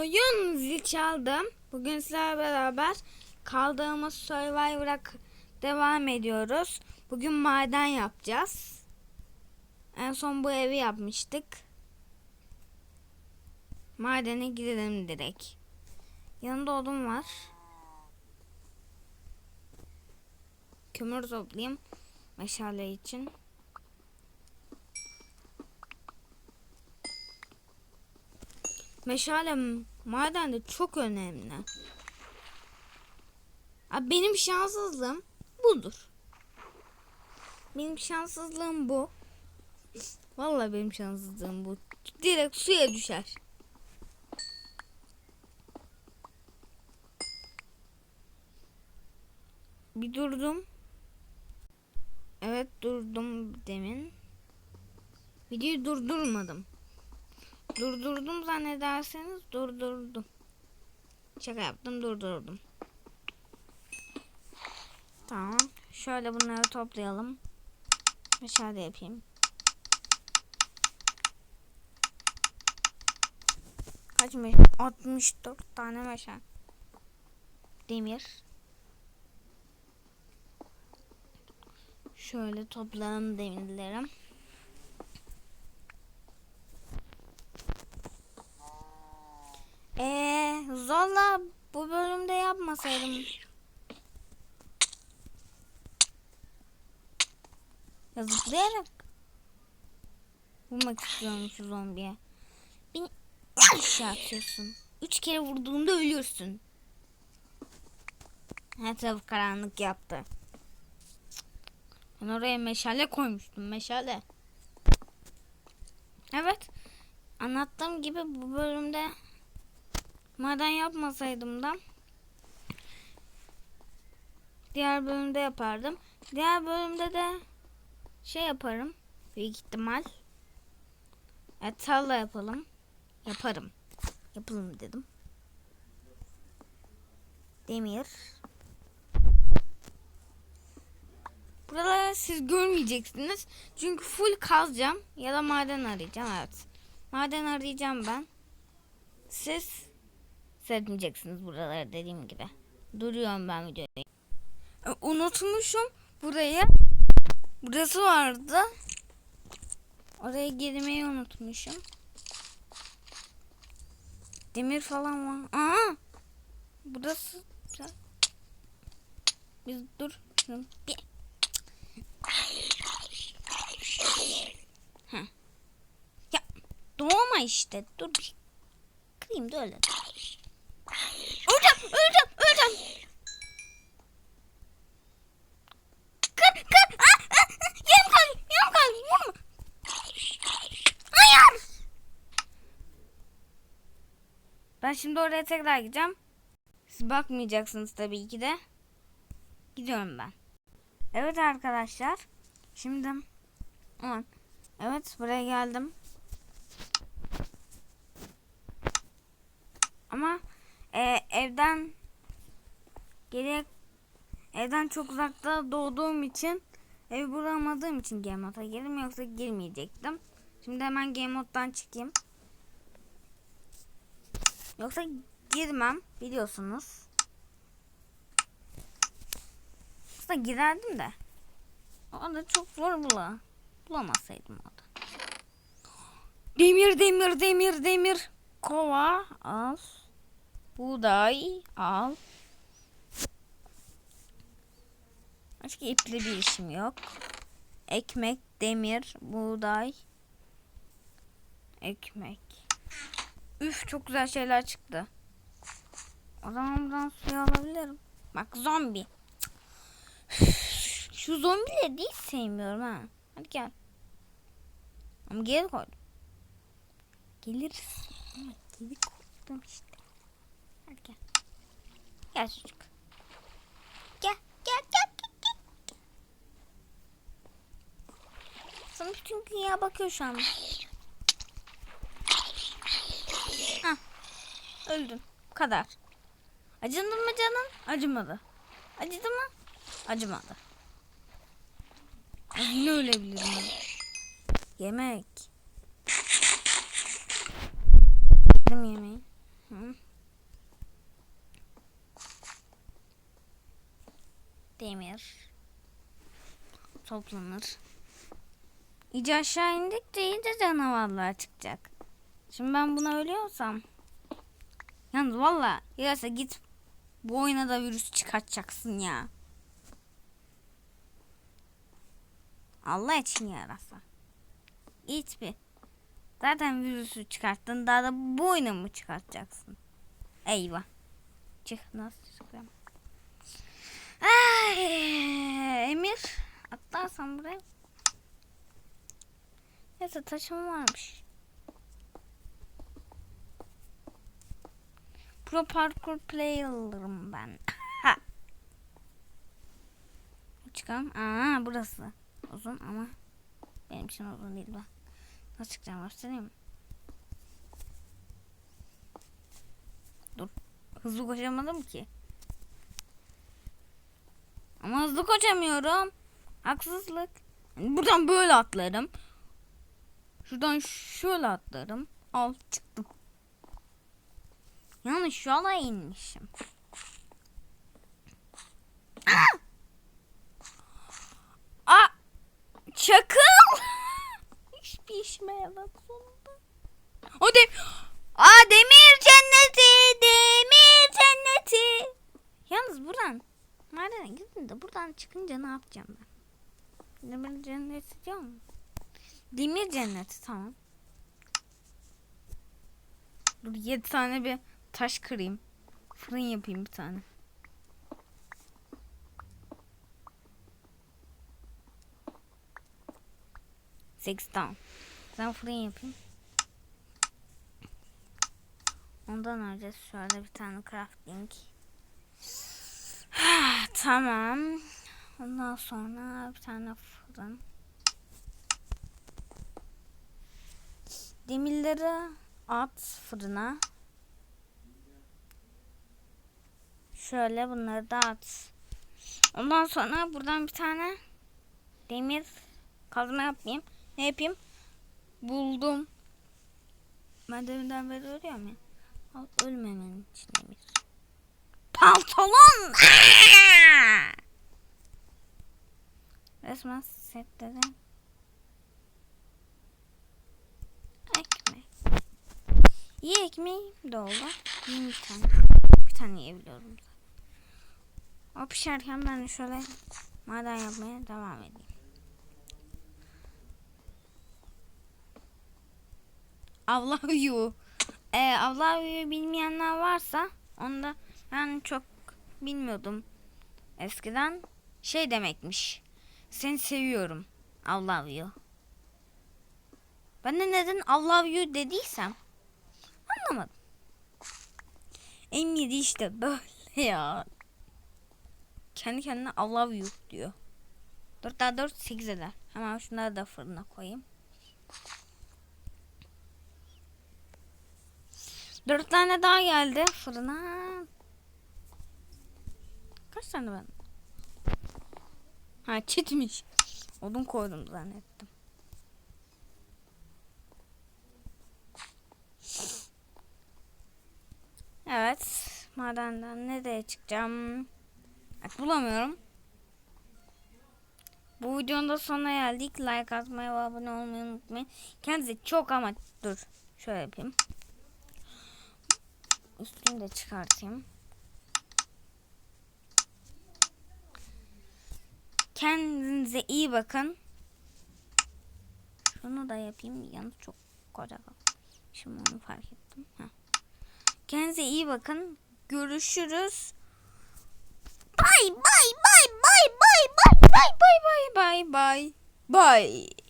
Oyun zil çaldım. Bugün sizlerle beraber kaldığımız Survivor'a devam ediyoruz. Bugün maden yapacağız. En son bu evi yapmıştık. Madene gidelim direkt. Yanında odun var. Kömür toplayayım. Meşale için. Meşale m- madende çok önemli. Abi benim şanssızlığım budur. Benim şanssızlığım bu. Vallahi benim şanssızlığım bu. Direkt suya düşer. Bir durdum. Evet durdum demin. Videoyu durdurmadım. Durdurdum zannederseniz durdurdum. Şaka yaptım durdurdum. Tamam. Şöyle bunları toplayalım. Meşale yapayım. Kaç meşale? 64 tane meşale. Demir. Şöyle toplayalım demirlerim. Zorla bu bölümde yapmasaydım. Ya zıplayarak vurmak istiyorum şu zombiye. Beni aşağı atıyorsun. Üç kere vurduğunda ölürsün. Her taraf karanlık yaptı. Ben oraya meşale koymuştum. Meşale. Evet. Anlattığım gibi bu bölümde maden yapmasaydım da diğer bölümde yapardım. Diğer bölümde de şey yaparım. Büyük ihtimal. Evet, tarla yapalım. Yaparım. Yapalım dedim. Demir. Buraları siz görmeyeceksiniz. Çünkü full kazacağım ya da maden arayacağım. Evet. Maden arayacağım ben. Siz seyretmeyeceksiniz buraları dediğim gibi. Duruyorum ben videoyu. E, Unutmuşum burayı. Burası vardı. Oraya girmeyi unutmuşum. Demir falan var. Aa! Burası biz dur. Bir. Ya doğma işte. Dur bir kırayım da öyle. Öleceğim, öleceğim. Kır, kır. Ah, ah, ah. Kaldı, yerim kaldı. Vurma. Hayır. Ben şimdi oraya tekrar gideceğim. Siz bakmayacaksınız tabii ki de. Gidiyorum ben. Evet arkadaşlar. Şimdi Aman. Evet buraya geldim. Ama e, evden geriye evden çok uzakta doğduğum için ev bulamadığım için Game Mode'a girdim yoksa girmeyecektim. Şimdi hemen Game Mode'dan çıkayım. Yoksa girmem biliyorsunuz. Aslında girerdim de. O da çok zor bula. Bulamasaydım o da. Demir demir demir demir. Kova al. Buğday al. Başka iple bir işim yok. Ekmek, demir, buğday. Ekmek. Üf çok güzel şeyler çıktı. O zaman buradan suyu alabilirim. Bak zombi. Şu zombileri hiç sevmiyorum ha. Hadi gel. Ama geri koydum. Geliriz. Ama geri koydum işte. Hadi gel. Gel çocuk. Gel. Gel gel gel. gel. Sana bütün dünya bakıyor şu an. Hah. Öldün. Bu kadar. Acıdı mı canın? Acımadı. Acıdı mı? Acımadı. Yine ölebilirim. ben. Yemek. Demir toplanır. İyice aşağı indikçe iyice canavarlar çıkacak. Şimdi ben buna ölüyorsam yalnız valla yarasa git bu oyuna da virüs çıkartacaksın ya. Allah için yarasa. Git bir. Zaten virüsü çıkarttın daha da bu oyunu mu çıkartacaksın? Eyvah. Çık nasıl çıkacağım? Emir atlarsan buraya. Neyse taşım varmış. Pro parkour player'ım ben. Çıkalım. Aa burası. Uzun ama benim için uzun değil ben. Nasıl çıkacağım göstereyim mi? Dur. Hızlı koşamadım ki. Ama hızlı koşamıyorum. Haksızlık. Yani buradan böyle atlarım. Şuradan şöyle atlarım. Al çıktım. Yanlış yola inmişim. Aa! Aa! Çakıl! Hiçbir işime yaradı sonunda. O de buradan çıkınca ne yapacağım ben? Demir cenneti diyor mu? Demir cenneti tamam. Dur yedi tane bir taş kırayım. Fırın yapayım bir tane. Six down. Ben fırın yapayım. Ondan önce şöyle bir tane crafting. Tamam. Ondan sonra bir tane fırın. Demirleri at fırına. Şöyle bunları da at. Ondan sonra buradan bir tane demir kazma yapayım. Ne yapayım? Buldum. Ben deminden beri ölüyorum ya. Al ölmemen için demir. Pantolon! Resmen setledim. Ekmek. İyi ekmeğim de oldu. Yiyeyim bir tane. Bir tane yiyebiliyorum. O pişerken ben şöyle maden yapmaya devam edeyim. Avlayu. Ee, Avlayu'yu bilmeyenler varsa onu da ben çok bilmiyordum. Eskiden şey demekmiş. Seni seviyorum. I love you. Ben de neden I love you dediysem anlamadım. Yedi işte böyle ya. Kendi kendine I love you diyor. 4 daha 4 8 eder. Hemen şunları da fırına koyayım. Dört tane daha geldi fırına. Tane ben? Ha çitmiş. Odun koydum zannettim. Evet. Madenden nereye çıkacağım? Bak, bulamıyorum. Bu videonun da sonuna geldik. Like atmayı ve abone olmayı unutmayın. Kendinize çok ama dur. Şöyle yapayım. Üstünü de çıkartayım. Kendinize iyi bakın. Şunu da yapayım. Yalnız çok koca kaldı. Şimdi onu fark ettim. Heh. Kendinize iyi bakın. Görüşürüz. Bye bye bye bye bye bye bye bye bye bye bye bye.